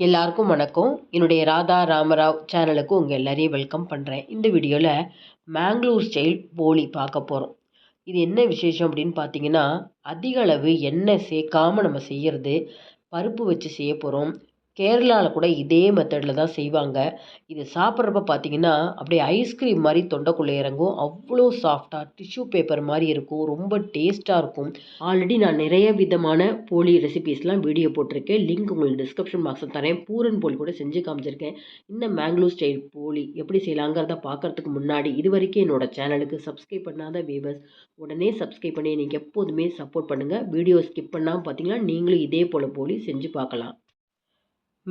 எல்லாருக்கும் வணக்கம். என்னுடைய ராதா ராமராவ் சேனலுக்கு உங்கள் எல்லாரையும் வெல்கம் பண்ணுறேன் இந்த வீடியோவில் மேங்களூர் ஸ்டைல் போலி பார்க்க போகிறோம் இது என்ன விசேஷம் அப்படின்னு பார்த்தீங்கன்னா அதிக அளவு எண்ணெய் சேர்க்காம நம்ம செய்கிறது பருப்பு வச்சு செய்ய போகிறோம் கேரளாவில் கூட இதே மெத்தடில் தான் செய்வாங்க. இது சாப்பிட்றப்ப பார்த்தீங்கன்னா அப்படியே ஐஸ்கிரீம் மாதிரி தொண்டைக்குள்ளே இறங்கும். அவ்வளோ சாஃப்டாக டிஷ்யூ பேப்பர் மாதிரி இருக்கும். ரொம்ப டேஸ்ட்டாக இருக்கும். ஆல்ரெடி நான் நிறைய விதமான போலி ரெசிபீஸ்லாம் வீடியோ போட்டிருக்கேன். லிங்க் உங்களுக்கு டிஸ்கிரிப்ஷன் பாக்ஸில் தரேன். பூரன் போலி கூட செஞ்சு காமிச்சிருக்கேன். இந்த மேங்களூர் ஸ்டைல் போலி எப்படி செய்யலாங்கிறத பார்க்கறதுக்கு முன்னாடி இது வரைக்கும் என்னோட சேனலுக்கு சப்ஸ்கிரைப் பண்ணாத வேவர்ஸ் உடனே சப்ஸ்கிரைப் பண்ணி நீங்கள் எப்போதுமே சப்போர்ட் பண்ணுங்கள் வீடியோ ஸ்கிப் பண்ணாமல் பார்த்தீங்கன்னா நீங்களும் இதே போல் போலி செஞ்சு பார்க்கலாம்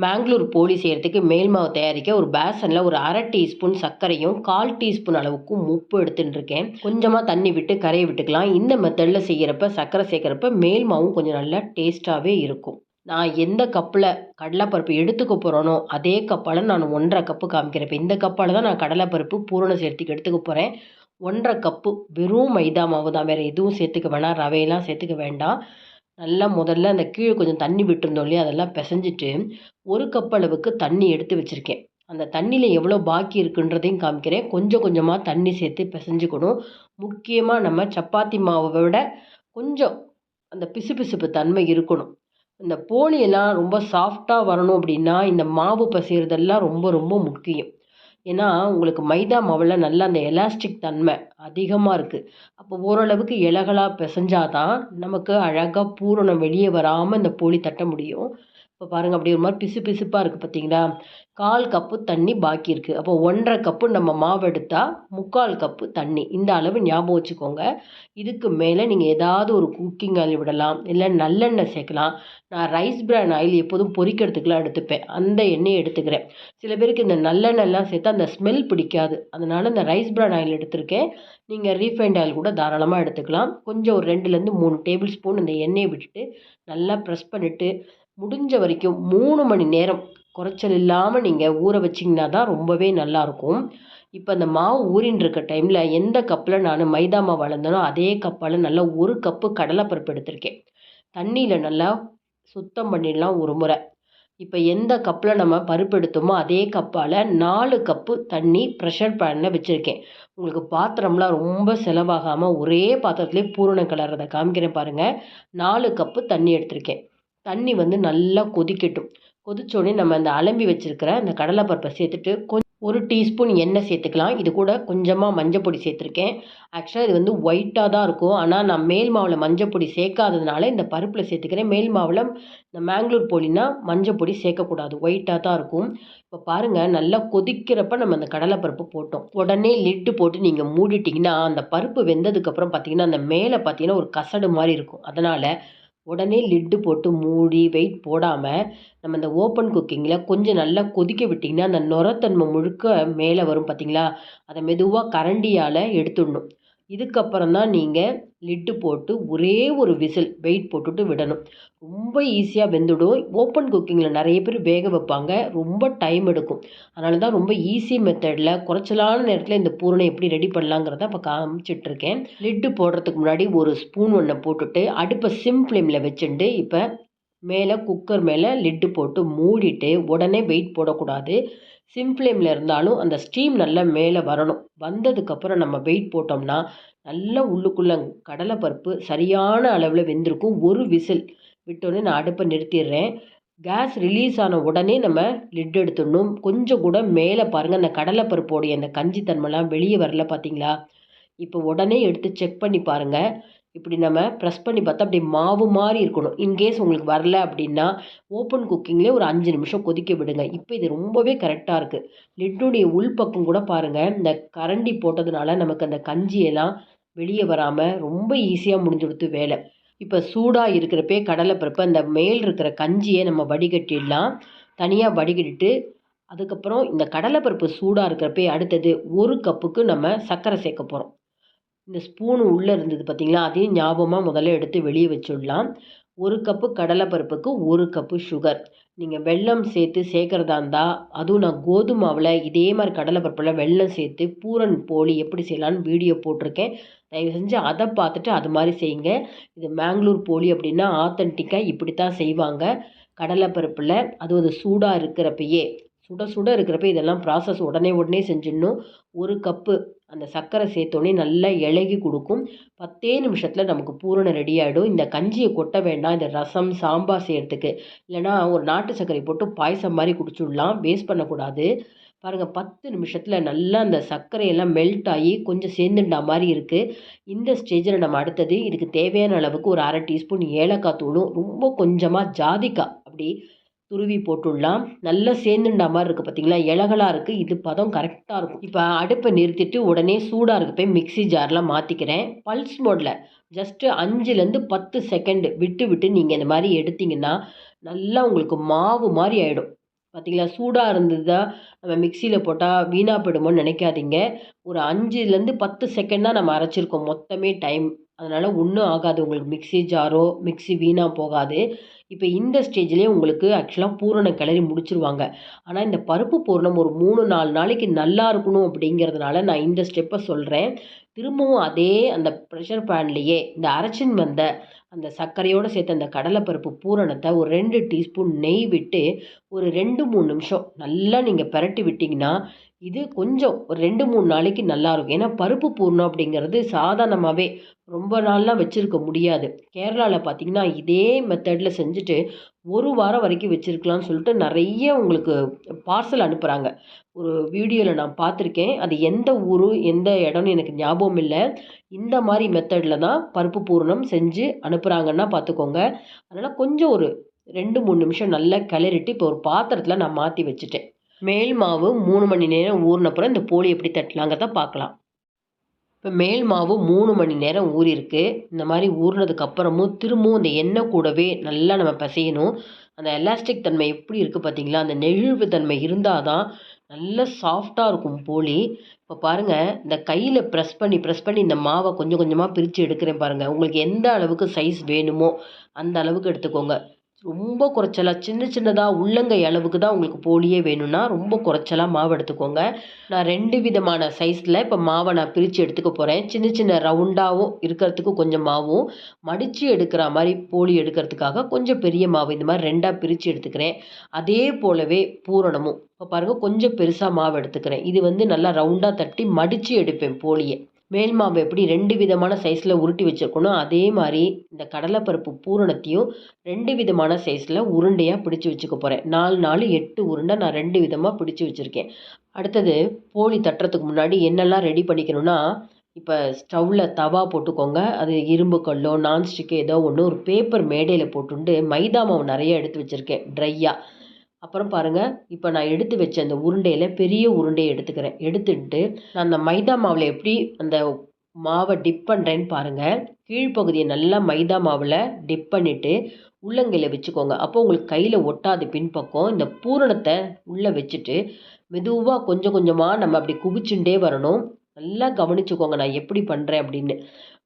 மேங்களூர் போலி செய்கிறதுக்கு மேல் மாவு தயாரிக்க ஒரு பேசனில் ஒரு அரை டீஸ்பூன் சர்க்கரையும் கால் டீஸ்பூன் அளவுக்கு உப்பு எடுத்துகிட்டு இருக்கேன். கொஞ்சமாக தண்ணி விட்டு கரையை விட்டுக்கலாம். இந்த மெத்தடில் செய்கிறப்ப சர்க்கரை சேர்க்குறப்ப மேல் மாவும் கொஞ்சம் நல்லா டேஸ்ட்டாகவே இருக்கும். நான் எந்த கப்பில் கடலைப்பருப்பு எடுத்துக்க போகிறேனோ அதே கப்பால் நான் ஒன்றரை கப்பு காமிக்கிறேன் இந்த கப்பால் தான் நான் கடலைப்பருப்பு பூரணம் சேர்த்துக்கு எடுத்துக்க போகிறேன் ஒன்றரை கப்பு வெறும் மைதா மாவு தான். வேறு எதுவும் சேர்த்துக்க வேணாம். ரவையெல்லாம் சேர்த்துக்க வேண்டாம். நல்லா முதல்ல அந்த கீழே கொஞ்சம் தண்ணி விட்டுருந்தோம் இல்லையா? அதெல்லாம் பிசைஞ்சிட்டு ஒரு கப் அளவுக்கு தண்ணி எடுத்து வச்சுருக்கேன். அந்த தண்ணியில் எவ்வளோ பாக்கி இருக்குன்றதையும் காமிக்கிறேன். கொஞ்சம் கொஞ்சமாக தண்ணி சேர்த்து பிசைஞ்சுக்கணும். முக்கியமாக நம்ம சப்பாத்தி மாவை விட கொஞ்சம் அந்த பிசுபிசுப்பு தன்மை இருக்கணும். இந்த போலியெல்லாம் ரொம்ப சாஃப்டாக வரணும் அப்படின்னா இந்த மாவு பசைகிறதெல்லாம் ரொம்ப ரொம்ப முக்கியம். ஏன்னா உங்களுக்கு மைதா மாவில் நல்லா அந்த எலாஸ்டிக் தன்மை அதிகமாக இருக்குது அப்போ ஓரளவுக்கு இலகளாக பிசைஞ்சாதான் நமக்கு அழகாக பூரணம் வெளியே வராமல் இந்த போலி தட்ட முடியும். இப்போ பாருங்கள் அப்படி ஒரு மாதிரி பிசு பிசுப்பாக இருக்குது பார்த்தீங்களா கால் கப்பு தண்ணி பாக்கி இருக்குது அப்போ ஒன்றரை கப்பு நம்ம மாவு எடுத்தால் முக்கால் கப்பு தண்ணி. இந்த அளவு ஞாபகம் வச்சுக்கோங்க. இதுக்கு மேலே நீங்கள் ஏதாவது ஒரு குக்கிங் ஆயில் விடலாம் இல்லை நல்லெண்ணெய் சேர்க்கலாம். நான் ரைஸ் பிரான் ஆயில் எப்போதும் பொரிக்கிறதுக்குலாம் எடுத்துப்பேன். அந்த எண்ணெயை எடுத்துக்கிறேன். சில பேருக்கு இந்த நல்லெண்ணெய்லாம் சேர்த்தா அந்த ஸ்மெல் பிடிக்காது. அதனால் இந்த ரைஸ் பிரான் ஆயில் எடுத்திருக்கேன். நீங்கள் ரீஃபைண்ட் ஆயில் கூட தாராளமாக எடுத்துக்கலாம். கொஞ்சம் ஒரு ரெண்டுலேருந்து மூணு டேபிள் ஸ்பூன் இந்த எண்ணெயை விட்டுட்டு நல்லா ப்ரெஸ் பண்ணிவிட்டு முடிஞ்ச வரைக்கும் மூணு மணி நேரம் குறைச்சல் இல்லாமல் நீங்கள் ஊற வச்சிங்கன்னா தான் ரொம்பவே நல்லாயிருக்கும் இப்போ அந்த மாவு ஊறின்னு இருக்க டைமில் எந்த கப்பில் நான் மைதா மாவு அளந்தனோ அதே கப்பால் நல்லா ஒரு கப்பு கடலைப்பருப்பு எடுத்திருக்கேன். தண்ணியில் நல்லா சுத்தம் பண்ணிடலாம் ஒரு முறை. இப்போ எந்த கப்பில் நம்ம பருப்பு எடுத்தோமோ அதே கப்பால் நாலு கப்பு தண்ணி ப்ரெஷர் பேனில் வச்சுருக்கேன். உங்களுக்கு பாத்திரம்லாம் ரொம்ப செலவாகாமல் ஒரே பாத்திரத்துலேயே பூரணம் கலர்றதை காமிக்கிறேன் பாருங்கள் நாலு கப்பு தண்ணி எடுத்திருக்கேன். தண்ணி வந்து நல்லா கொதிக்கட்டும். கொதிச்சோடனே நம்ம அந்த அலம்பி வச்சுருக்கிற அந்த கடலைப்பருப்பை சேர்த்துட்டு கொஞ்சம் ஒரு டீஸ்பூன் எண்ணெய் சேர்த்துக்கலாம். இது கூட கொஞ்சமாக மஞ்சள் பொடி சேர்த்துருக்கேன். ஆக்சுவலாக இது வந்து ஒயிட்டாக தான் இருக்கும். ஆனால் நான் மேல் மாவில் மஞ்சள் பொடி சேர்க்காததுனால இந்த பருப்பில் சேர்த்துக்கிறேன். மேல் மாவில் இந்த மேங்களூர் போலினா மஞ்சள் பொடி சேர்க்கக்கூடாது. ஒயிட்டாக தான் இருக்கும். இப்போ பாருங்கள் நல்லா கொதிக்கிறப்ப நம்ம அந்த கடலைப்பருப்பு போட்டோம். உடனே லிட்டு போட்டு நீங்கள் மூடிட்டிங்கன்னா அந்த பருப்பு வெந்ததுக்கப்புறம் பார்த்தீங்கன்னா அந்த மேலே பார்த்தீங்கன்னா ஒரு கசடு மாதிரி இருக்கும். அதனால் உடனே லிட்டு போட்டு மூடி வெயிட் போடாமல் நம்ம இந்த ஓப்பன் குக்கிங்கில் கொஞ்சம் நல்லா கொதிக்க விட்டிங்கன்னா அந்த நுரத்தன்மை முழுக்க மேலே வரும் பார்த்திங்களா அதை மெதுவாக கரண்டியால் எடுத்துடணும். இதுக்கப்புறம் தான் நீங்கள் லிட்டு போட்டு ஒரே ஒரு விசில் வெயிட் போட்டுட்டு விடணும். ரொம்ப ஈஸியாக வெந்துடும். ஓப்பன் குக்கிங்கில் நிறைய பேர் வேக வைப்பாங்க. ரொம்ப டைம் எடுக்கும். அதனால தான் ரொம்ப ஈஸி மெத்தடில் குறைச்சலான நேரத்தில் இந்த பூரணை எப்படி ரெடி பண்ணலாங்கிறத இப்போ காமிச்சிட்ருக்கேன். லிட்டு போடுறதுக்கு முன்னாடி ஒரு ஸ்பூன் ஒன்றை போட்டுட்டு அடுப்பை சிம் ஃப்ளேமில் வச்சுட்டு இப்போ மேலே குக்கர் மேலே லிட்டு போட்டு மூடிட்டு உடனே வெயிட் போடக்கூடாது. சிம் ஃப்ளேமில் இருந்தாலும் அந்த ஸ்டீம் நல்லா மேலே வரணும். வந்ததுக்கப்புறம் நம்ம வெயிட் போட்டோம்னா நல்லா உள்ளுக்குள்ளே கடலைப்பருப்பு சரியான அளவில் வெந்திருக்கும். ஒரு விசில் விட்டோடனே நான் அடுப்பை நிறுத்திடுறேன். கேஸ் ரிலீஸ் ஆன உடனே நம்ம லிட் எடுத்துடணும். கொஞ்சம் கூட மேலே பாருங்கள் அந்த கடலைப்பருப்போடைய அந்த கஞ்சி தன்மைலாம் வெளியே வரல பார்த்தீங்களா இப்போ உடனே எடுத்து செக் பண்ணி பாருங்கள் இப்படி நம்ம ப்ரெஸ் பண்ணி பார்த்தா அப்படியே மாவு மாதிரி இருக்கணும். இன்கேஸ் உங்களுக்கு வரல அப்படின்னா ஓப்பன் குக்கிங்லேயே ஒரு அஞ்சு நிமிஷம் கொதிக்க விடுங்க. இப்போ இது ரொம்பவே கரெக்டாக இருக்குது லிட்டுடைய உள்பக்கம் கூட பாருங்கள் இந்த கரண்டி போட்டதுனால நமக்கு அந்த கஞ்சியெல்லாம் வெளியே வராமல் ரொம்ப ஈஸியாக முடிஞ்சு கொடுத்து வேலை. இப்போ சூடாக இருக்கிறப்பே கடலைப்பருப்பு அந்த மேல் இருக்கிற கஞ்சியை நம்ம வடிகட்டிடலாம். தனியாக வடிகட்டிட்டு அதுக்கப்புறம் இந்த கடலைப்பருப்பு சூடாக இருக்கிறப்பே அடுத்தது ஒரு கப்புக்கு நம்ம சர்க்கரை சேர்க்க போகிறோம் இந்த ஸ்பூன் உள்ளே இருந்தது பார்த்தீங்களா அதையும் ஞாபகமாக முதல்ல எடுத்து வெளியே வச்சுடலாம். ஒரு கப்பு கடலைப்பருப்புக்கு ஒரு கப்பு சுகர் நீங்கள் வெல்லம் சேர்த்து சேர்க்குறதா இருந்தால் அதுவும் நான் கோதுமை மாவில் இதே மாதிரி கடலைப்பருப்பில் வெல்லம் சேர்த்து பூரன் போலி எப்படி செய்யலான்னு வீடியோ போட்டிருக்கேன். தயவு செஞ்சு அதை பார்த்துட்டு அது மாதிரி செய்யுங்க. இது மேங்களூர் போலி அப்படின்னா ஆத்தன்டிக்காக இப்படி தான் செய்வாங்க. கடலைப்பருப்பில் அதுவும் அது சூடாக இருக்கிறப்பயே சுட சுட இருக்கிறப்ப இதெல்லாம் ப்ராசஸ் உடனே உடனே செஞ்சிடணும். ஒரு கப்பு அந்த சர்க்கரை சேர்த்தோடனே நல்லா இலகி கொடுக்கும். பத்தே நிமிஷத்தில் நமக்கு பூரணம் ரெடி ஆகிடும் இந்த கஞ்சியை கொட்ட வேண்டாம். இந்த ரசம் சாம்பார் செய்கிறதுக்கு இல்லைனா ஒரு நாட்டு சர்க்கரை போட்டு பாயசம் மாதிரி குடிச்சுடலாம். வேஸ்ட் பண்ணக்கூடாது. பாருங்கள் பத்து நிமிஷத்தில் நல்லா அந்த சர்க்கரையெல்லாம் மெல்ட் ஆகி கொஞ்சம் சேர்ந்துட்டா மாதிரி இருக்குது இந்த ஸ்டேஜில் நம்ம அடுத்தது இதுக்கு தேவையான அளவுக்கு ஒரு அரை டீஸ்பூன் ஏலக்காய் தூளும் ரொம்ப கொஞ்சமாக ஜாதிக்காய் அப்படி துருவி போட்டுடலாம். நல்லா சேர்ந்துண்டா மாதிரி இருக்குது பார்த்தீங்களா இலகலாக இருக்குது இது பதம் கரெக்டாக இருக்கும். இப்போ அடுப்பை நிறுத்திட்டு உடனே சூடாக இருக்க போய் மிக்சி ஜார்லாம் மாற்றிக்கிறேன் பல்ஸ் மோடில் ஜஸ்ட்டு அஞ்சுலேருந்து பத்து செகண்டு விட்டு விட்டு நீங்கள் இந்த மாதிரி எடுத்திங்கன்னா நல்லா உங்களுக்கு மாவு மாதிரி ஆகிடும் பார்த்தீங்களா சூடாக இருந்தது தான் நம்ம மிக்சியில் போட்டால் வீணாக போயிடுமோன்னு நினைக்காதீங்க. ஒரு அஞ்சுலேருந்து பத்து செகண்ட் தான் நம்ம அரைச்சிருக்கோம். மொத்தமே டைம் அதனால் ஒன்றும் ஆகாது. உங்களுக்கு மிக்சி ஜாரோ மிக்சி வீணாக போகாது. இப்போ இந்த ஸ்டேஜ்லேயே உங்களுக்கு ஆக்சுவலாக பூரணம் கிளறி முடிச்சிருவாங்க. ஆனால் இந்த பருப்பு பூரணம் ஒரு மூணு நாலு நாளைக்கு நல்லா இருக்கணும் அப்படிங்கிறதுனால நான் இந்த ஸ்டெப்பை சொல்கிறேன் திரும்பவும் அதே அந்த ப்ரெஷர் பேன்லேயே இந்த அரைச்சின் வந்த அந்த சர்க்கரையோடு சேர்த்து அந்த கடலைப்பருப்பு பூரணத்தை ஒரு ரெண்டு டீஸ்பூன் நெய் விட்டு ஒரு ரெண்டு மூணு நிமிஷம் நல்லா நீங்கள் பரட்டி விட்டிங்கன்னா இது கொஞ்சம் ஒரு ரெண்டு மூணு நாளைக்கு நல்லாயிருக்கும் ஏன்னா பருப்பு பூர்ணம் அப்படிங்கிறது சாதாரணமாகவே ரொம்ப நாள்லாம் வச்சுருக்க முடியாது. கேரளாவில் பார்த்திங்கன்னா இதே மெத்தடில் செஞ்சுட்டு ஒரு வாரம் வரைக்கும் வச்சுருக்கலாம்னு சொல்லிட்டு நிறைய உங்களுக்கு பார்சல் அனுப்புகிறாங்க ஒரு வீடியோவில் நான் பார்த்துருக்கேன் அது எந்த ஊர் எந்த இடம்னு எனக்கு ஞாபகம் இல்லை. இந்த மாதிரி மெத்தடில் தான் பருப்பு பூரணம் செஞ்சு அனுப்புகிறாங்கன்னா பார்த்துக்கோங்க அதனால் கொஞ்சம் ஒரு ரெண்டு மூணு நிமிஷம் நல்லா கிளறிட்டு இப்போ ஒரு பாத்திரத்தில் நான் மாற்றி வச்சுட்டேன். மேல் மாவு மூணு மணி நேரம் ஊறினப்புறம் இந்த போலி எப்படி தட்டலாங்கிறத பார்க்கலாம். இப்போ மேல் மாவு மூணு மணி நேரம் ஊறிருக்கு இந்த மாதிரி ஊறினதுக்கப்புறமும் திரும்பவும் அந்த எண்ணெய் கூடவே நல்லா நம்ம பிசையணும். அந்த எலாஸ்டிக் தன்மை எப்படி இருக்குது பார்த்தீங்களா? அந்த நெழிவு தன்மை இருந்தால் தான் நல்ல சாஃப்டாக இருக்கும் போலி. இப்போ பாருங்கள் இந்த கையில் ப்ரெஸ் பண்ணி ப்ரெஸ் பண்ணி இந்த மாவை கொஞ்சம் கொஞ்சமாக பிரித்து எடுக்கிறேன் பாருங்கள் உங்களுக்கு எந்த அளவுக்கு சைஸ் வேணுமோ அந்த அளவுக்கு எடுத்துக்கோங்க. ரொம்ப குறைச்சலாக சின்ன சின்னதாக உள்ளங்கை அளவுக்கு தான் உங்களுக்கு போலியே வேணும்னா ரொம்ப குறைச்சலாக மாவு எடுத்துக்கோங்க. நான் ரெண்டு விதமான சைஸில் இப்போ மாவை நான் பிரித்து எடுத்துக்க போகிறேன் சின்ன சின்ன ரவுண்டாகவும் இருக்கிறதுக்கு கொஞ்சம் மாவும். மடித்து எடுக்கிற மாதிரி போலி எடுக்கிறதுக்காக கொஞ்சம் பெரிய மாவு இந்த மாதிரி ரெண்டாக பிரித்து எடுத்துக்கிறேன். அதே போலவே பூரணமும். இப்போ பாருங்கள் கொஞ்சம் பெருசாக மாவு எடுத்துக்கிறேன். இது வந்து நல்லா ரவுண்டாக தட்டி மடித்து எடுப்பேன் போலியை. மேல் மாவு எப்படி ரெண்டு விதமான சைஸில் உருட்டி வச்சுருக்கணும் அதே மாதிரி இந்த கடலைப்பருப்பு பூரணத்தையும் ரெண்டு விதமான சைஸில் உருண்டையாக பிடிச்சி வச்சுக்க போகிறேன் நாலு நாலு எட்டு உருண்டை நான் ரெண்டு விதமாக பிடிச்சி வச்சுருக்கேன். அடுத்தது போலி தட்டுறதுக்கு முன்னாடி என்னெல்லாம் ரெடி பண்ணிக்கணும்னா இப்போ ஸ்டவ்வில் தவா போட்டுக்கோங்க. அது இரும்பு கல்லோ நான்ஸ்டிக்கு ஏதோ ஒன்று ஒரு பேப்பர் மேடையில் போட்டுண்டு மைதா மாவு நிறைய எடுத்து வச்சுருக்கேன் ட்ரையாக அப்புறம் பாருங்கள் இப்போ நான் எடுத்து வச்ச அந்த உருண்டையில் பெரிய உருண்டையை எடுத்துக்கிறேன். எடுத்துட்டு நான் அந்த மைதா மாவில் எப்படி அந்த மாவை டிப் பண்ணுறேன்னு பாருங்கள் கீழ்ப்பகுதியை நல்லா மைதா மாவில் டிப் பண்ணிவிட்டு உள்ளங்கையில் வச்சுக்கோங்க. அப்போ உங்களுக்கு கையில் ஒட்டாது பின்பக்கம். இந்த பூரணத்தை உள்ளே வச்சுட்டு மெதுவாக கொஞ்சம் கொஞ்சமாக நம்ம அப்படி குவிச்சுட்டே வரணும். நல்லா கவனிச்சுக்கோங்க நான் எப்படி பண்ணுறேன் அப்படின்னு.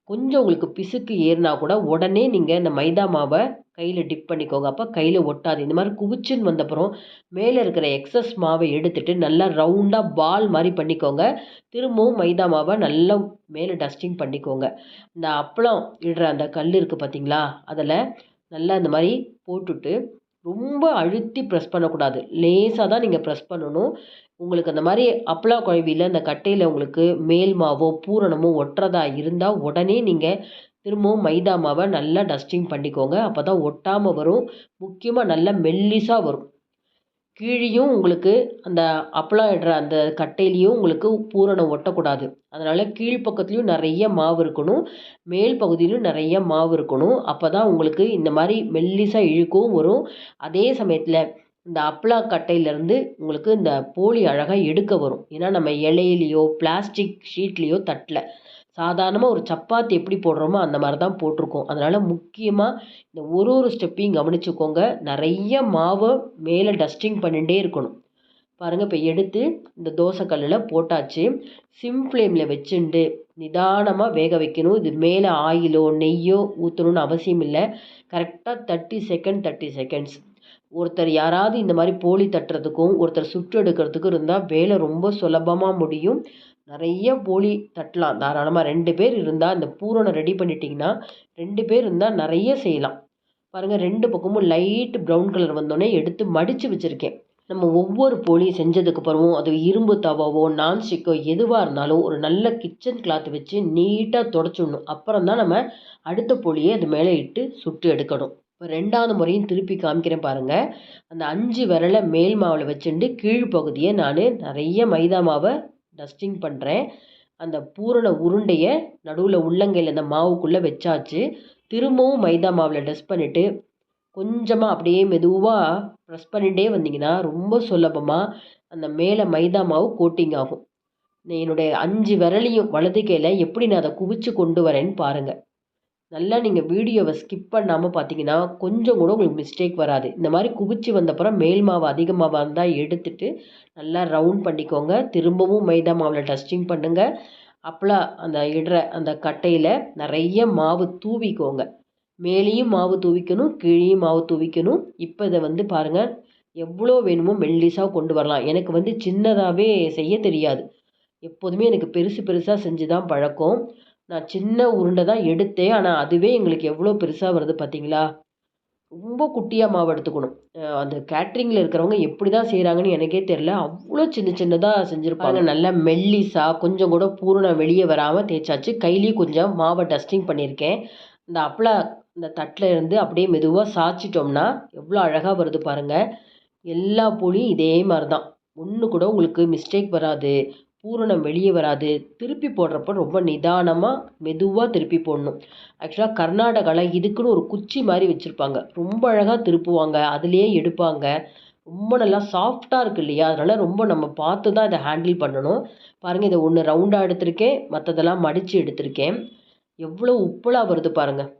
கொஞ்சம் உங்களுக்கு பிசுக்கு ஏறினா கூட உடனே நீங்கள் இந்த மைதா மாவை கையில் டிப் பண்ணிக்கோங்க. அப்போ கையில் ஒட்டாது. இந்த மாதிரி குவிச்சுன்னு வந்தப்புறம் மேலே இருக்கிற எக்ஸஸ் மாவை எடுத்துகிட்டு நல்லா ரவுண்டாக பால் மாதிரி பண்ணிக்கோங்க. திரும்பவும் மைதா மாவை நல்லா மேலே டஸ்டிங் பண்ணிக்கோங்க. இந்த அப்பளம் இடுற அந்த கல் இருக்குது பார்த்தீங்களா அதில் நல்லா இந்த மாதிரி போட்டுவிட்டு ரொம்ப அழுத்தி ப்ரெஸ் பண்ணக்கூடாது. லேசாக தான் நீங்கள் ப்ரெஸ் பண்ணணும். உங்களுக்கு அந்த மாதிரி அப்பளா குழவியில் அந்த கட்டையில் உங்களுக்கு மேல் மாவோ பூரணமோ ஒட்டுறதா இருந்தால் உடனே நீங்கள் திரும்பவும் மைதா மாவை நல்லா டஸ்டிங் பண்ணிக்கோங்க. அப்போ தான் ஒட்டாமல் வரும். முக்கியமாக நல்லா மெல்லிசாக வரும். கீழேயும் உங்களுக்கு அந்த அப்பளம் இடுற அந்த கட்டையிலையும் உங்களுக்கு பூரணம் ஒட்டக்கூடாது. அதனால் கீழ்ப்பக்கத்துலேயும் நிறைய மாவு இருக்கணும். மேல் பகுதியிலும் நிறைய மாவு இருக்கணும். அப்போ தான் உங்களுக்கு இந்த மாதிரி மெல்லிசாக இழுக்கவும் வரும். அதே சமயத்தில் இந்த அப்பளா கட்டையிலேருந்து உங்களுக்கு இந்த போலி அழகாக எடுக்க வரும். ஏன்னா நம்ம இலையிலையோ பிளாஸ்டிக் ஷீட்லேயோ தட்டல. சாதாரணமாக ஒரு சப்பாத்தி எப்படி போடுறோமோ அந்த மாதிரி தான் போட்டிருக்கோம். அதனால் முக்கியமாக இந்த ஒரு ஒரு ஸ்டெப்பையும் கவனிச்சுக்கோங்க. நிறைய மாவை மேலே டஸ்டிங் பண்ணிகிட்டே இருக்கணும். பாருங்கள் இப்போ எடுத்து இந்த தோசைக்கல்லில் போட்டாச்சு. சிம் ஃப்ளேமில் வச்சுட்டு நிதானமாக வேக வைக்கணும். இது மேலே ஆயிலோ நெய்யோ ஊற்றணும்னு அவசியம் இல்லை. கரெக்டாக தேர்ட்டி செகண்ட் தேர்ட்டி செகண்ட்ஸ் ஒருத்தர் யாராவது இந்த மாதிரி போலி தட்டுறதுக்கும் ஒருத்தர் சுற்று எடுக்கிறதுக்கும் இருந்தால் வேலை ரொம்ப சுலபமாக முடியும். நிறைய போலி தட்டலாம். தாராளமாக ரெண்டு பேர் இருந்தால் இந்த பூரணம் ரெடி பண்ணிட்டிங்கன்னா ரெண்டு பேர் இருந்தால் நிறைய செய்யலாம். பாருங்கள் ரெண்டு பக்கமும் லைட் ப்ரௌன் கலர் வந்தோடனே எடுத்து மடித்து வச்சுருக்கேன். நம்ம ஒவ்வொரு போலியும் செஞ்சதுக்கப்புறமும் அது இரும்பு தவாவோ நான்ஸ்டிக்கோ எதுவாக இருந்தாலும் ஒரு நல்ல கிச்சன் கிளாத் வச்சு நீட்டாக தொடச்சிடணும். அப்புறம் தான் நம்ம அடுத்த போலியை அது மேலே இட்டு சுட்டு எடுக்கணும். இப்போ ரெண்டாவது முறையும் திருப்பி காமிக்கிறேன் பாருங்கள் அந்த அஞ்சு விரலை மேல் மாவில் வச்சுட்டு கீழ்ப்பகுதியை நான் நிறைய மைதா மாவை டஸ்டிங் பண்ணுறேன் அந்த பூரண உருண்டையை நடுவில் உள்ளங்கையில் அந்த மாவுக்குள்ளே வச்சாச்சு. திரும்பவும் மைதா மாவில் டஸ்ட் பண்ணிவிட்டு கொஞ்சமாக அப்படியே மெதுவாக ப்ரெஸ் பண்ணிகிட்டே வந்தீங்கன்னா ரொம்ப சுலபமாக அந்த மேலே மைதா மாவு கோட்டிங் ஆகும். என்னுடைய அஞ்சு விரலையும் வலது கையில் எப்படி நான் அதை குவிச்சு கொண்டு வரேன்னு பாருங்கள் நல்லா நீங்கள் வீடியோவை ஸ்கிப் பண்ணாமல் பார்த்தீங்கன்னா கொஞ்சம் கூட உங்களுக்கு மிஸ்டேக் வராது. இந்த மாதிரி குவிச்சு வந்தப்புறம் மேல் மாவு அதிகமாக இருந்தால் எடுத்துட்டு நல்லா ரவுண்ட் பண்ணிக்கோங்க. திரும்பவும் மைதா மாவில் டஸ்டிங் பண்ணுங்கள் அப்பளா அந்த இடுற அந்த கட்டையில் நிறைய மாவு தூவிக்கோங்க. மேலேயும் மாவு தூவிக்கணும் கீழேயும் மாவு தூவிக்கணும். இப்போ இதை வந்து பாருங்கள் எவ்வளோ வேணுமோ மெல்லிஸாக கொண்டு வரலாம். எனக்கு வந்து சின்னதாகவே செய்ய தெரியாது. எப்போதுமே எனக்கு பெருசு பெருசாக செஞ்சு தான் பழக்கம். நான் சின்ன உருண்டை தான் எடுத்தேன். ஆனால் அதுவே எங்களுக்கு எவ்வளோ பெருசாக வருது பார்த்தீங்களா ரொம்ப குட்டியாக மாவு எடுத்துக்கணும். அந்த கேட்ரிங்கில் இருக்கிறவங்க எப்படி தான் செய்கிறாங்கன்னு எனக்கே தெரில அவ்வளோ சின்ன சின்னதாக செஞ்சுருப்பாங்க. நல்லா மெல்லிஸாக கொஞ்சம் கூட பூரணம் வெளியே வராமல் தேய்ச்சாச்சு. கையிலேயும் கொஞ்சம் மாவை டஸ்டிங் பண்ணியிருக்கேன். இந்த அப்பளா இந்த தட்டில் இருந்து அப்படியே மெதுவாக சாய்ச்சிட்டோம்னா எவ்வளோ அழகாக வருது பாருங்கள் எல்லா போலியும் இதே மாதிரி தான் ஒன்று கூட உங்களுக்கு மிஸ்டேக் வராது. பூரணம் வெளியே வராது. திருப்பி போடுறப்ப ரொம்ப நிதானமாக மெதுவாக திருப்பி போடணும். ஆக்சுவலாக கர்நாடகாவில் இதுக்குன்னு ஒரு குச்சி மாதிரி வச்சுருப்பாங்க. ரொம்ப அழகாக திருப்புவாங்க. அதுலேயே எடுப்பாங்க. ரொம்ப நல்லா சாஃப்டாக இருக்குது இல்லையா? அதனால் ரொம்ப நம்ம பார்த்து தான் இதை ஹேண்டில் பண்ணணும். பாருங்கள் இதை ஒன்று ரவுண்டாக எடுத்திருக்கேன். மற்றதெல்லாம் மடித்து எடுத்திருக்கேன். எவ்வளோ உப்பலாக வருது பாருங்கள்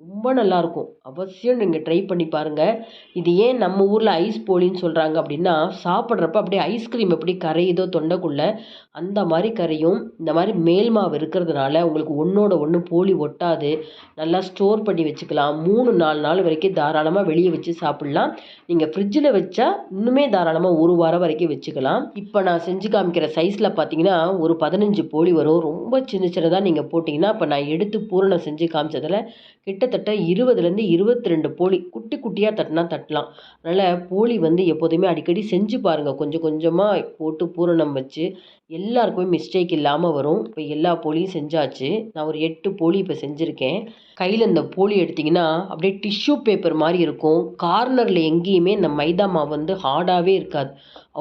ரொம்ப நல்லாயிருக்கும் அவசியம் நீங்கள் ட்ரை பண்ணி பாருங்கள் இது ஏன் நம்ம ஊரில் ஐஸ் போலின்னு சொல்கிறாங்க அப்படின்னா சாப்பிட்றப்ப அப்படியே ஐஸ்கிரீம் எப்படி கரையுதோ தொண்டைக்குள்ளே அந்த மாதிரி கரையும். இந்த மாதிரி மேல் மாவு இருக்கிறதுனால உங்களுக்கு ஒன்றோட ஒன்று போலி ஒட்டாது. நல்லா ஸ்டோர் பண்ணி வச்சுக்கலாம். மூணு நாலு நாள் வரைக்கும் தாராளமாக வெளியே வச்சு சாப்பிட்லாம். நீங்கள் ஃப்ரிட்ஜில் வச்சா இன்னுமே தாராளமாக ஒரு வாரம் வரைக்கும் வச்சுக்கலாம். இப்போ நான் செஞ்சு காமிக்கிற சைஸில் பார்த்தீங்கன்னா ஒரு பதினஞ்சு போலி வரும். ரொம்ப சின்ன சின்னதாக நீங்கள் போட்டிங்கன்னா இப்போ நான் எடுத்து பூரணம் செஞ்சு காமிச்சதில் கிட்டத்தட்ட இருபதுலேருந்து இருபத்தி ரெண்டு போலி குட்டி குட்டியாக தட்டினா தட்டலாம். அதனால் போலி வந்து எப்போதுமே அடிக்கடி செஞ்சு பாருங்கள் கொஞ்சம் கொஞ்சமாக போட்டு பூரணம் வச்சு எல்லாருக்குமே மிஸ்டேக் இல்லாமல் வரும். இப்போ எல்லா போலியும் செஞ்சாச்சு. நான் ஒரு எட்டு போலி இப்போ செஞ்சுருக்கேன். கையில் இந்த போலி எடுத்திங்கன்னா அப்படியே டிஷ்யூ பேப்பர் மாதிரி இருக்கும். கார்னரில் எங்கேயுமே இந்த மைதா மாவு வந்து ஹார்டாகவே இருக்காது.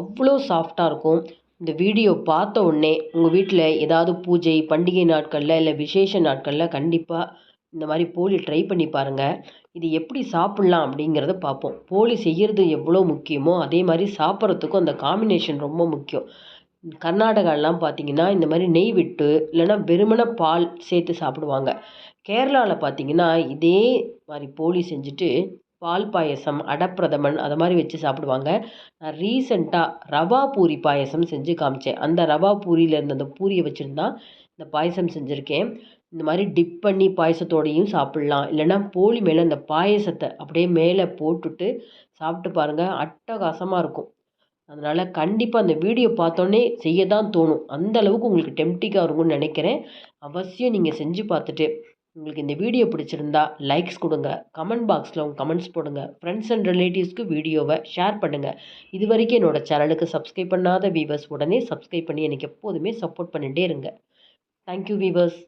அவ்வளோ சாஃப்டாக இருக்கும். இந்த வீடியோ பார்த்த உடனே உங்கள் வீட்டில் ஏதாவது பூஜை பண்டிகை நாட்களில் இல்லை விசேஷ நாட்களில் கண்டிப்பாக இந்த மாதிரி போலி ட்ரை பண்ணி பாருங்கள் இது எப்படி சாப்பிட்லாம் அப்படிங்கிறத பார்ப்போம். போலி செய்கிறது எவ்வளோ முக்கியமோ அதே மாதிரி சாப்பிட்றதுக்கும் அந்த காம்பினேஷன் ரொம்ப முக்கியம். கர்நாடகாலாம் பார்த்தீங்கன்னா இந்த மாதிரி நெய் விட்டு இல்லைன்னா வெறுமனை பால் சேர்த்து சாப்பிடுவாங்க. கேரளாவில் பார்த்தீங்கன்னா இதே மாதிரி போலி செஞ்சுட்டு பால் பாயசம் அடப்பிரதமன் அதை மாதிரி வச்சு சாப்பிடுவாங்க. நான் ரீசெண்டாக ரவா பூரி பாயசம் செஞ்சு காமிச்சேன். அந்த ரவா பூரியில் இருந்த அந்த பூரியை வச்சுருந்தா இந்த பாயசம் செஞ்சுருக்கேன். இந்த மாதிரி டிப் பண்ணி பாயசத்தோடையும் சாப்பிட்லாம். இல்லைன்னா போலி மேலே அந்த பாயசத்தை அப்படியே மேலே போட்டுட்டு சாப்பிட்டு பாருங்கள் அட்டகாசமாக இருக்கும். அதனால் கண்டிப்பாக அந்த வீடியோ பார்த்தோன்னே செய்ய தான் தோணும். அந்த அளவுக்கு உங்களுக்கு டெம்டிக்காக இருக்கும்னு நினைக்கிறேன். அவசியம் நீங்கள் செஞ்சு பார்த்துட்டு உங்களுக்கு இந்த வீடியோ பிடிச்சிருந்தா லைக்ஸ் கொடுங்க. கமெண்ட் பாக்ஸில் உங்கள் கமெண்ட்ஸ் போடுங்க. ஃப்ரெண்ட்ஸ் அண்ட் ரிலேட்டிவ்ஸ்க்கு வீடியோவை ஷேர் பண்ணுங்கள் இது வரைக்கும் என்னோடய சேனலுக்கு சப்ஸ்கிரைப் பண்ணாத வீவர்ஸ் உடனே சப்ஸ்கிரைப் பண்ணி எனக்கு எப்போதுமே சப்போர்ட் பண்ணிகிட்டே இருங்க. Thank you viewers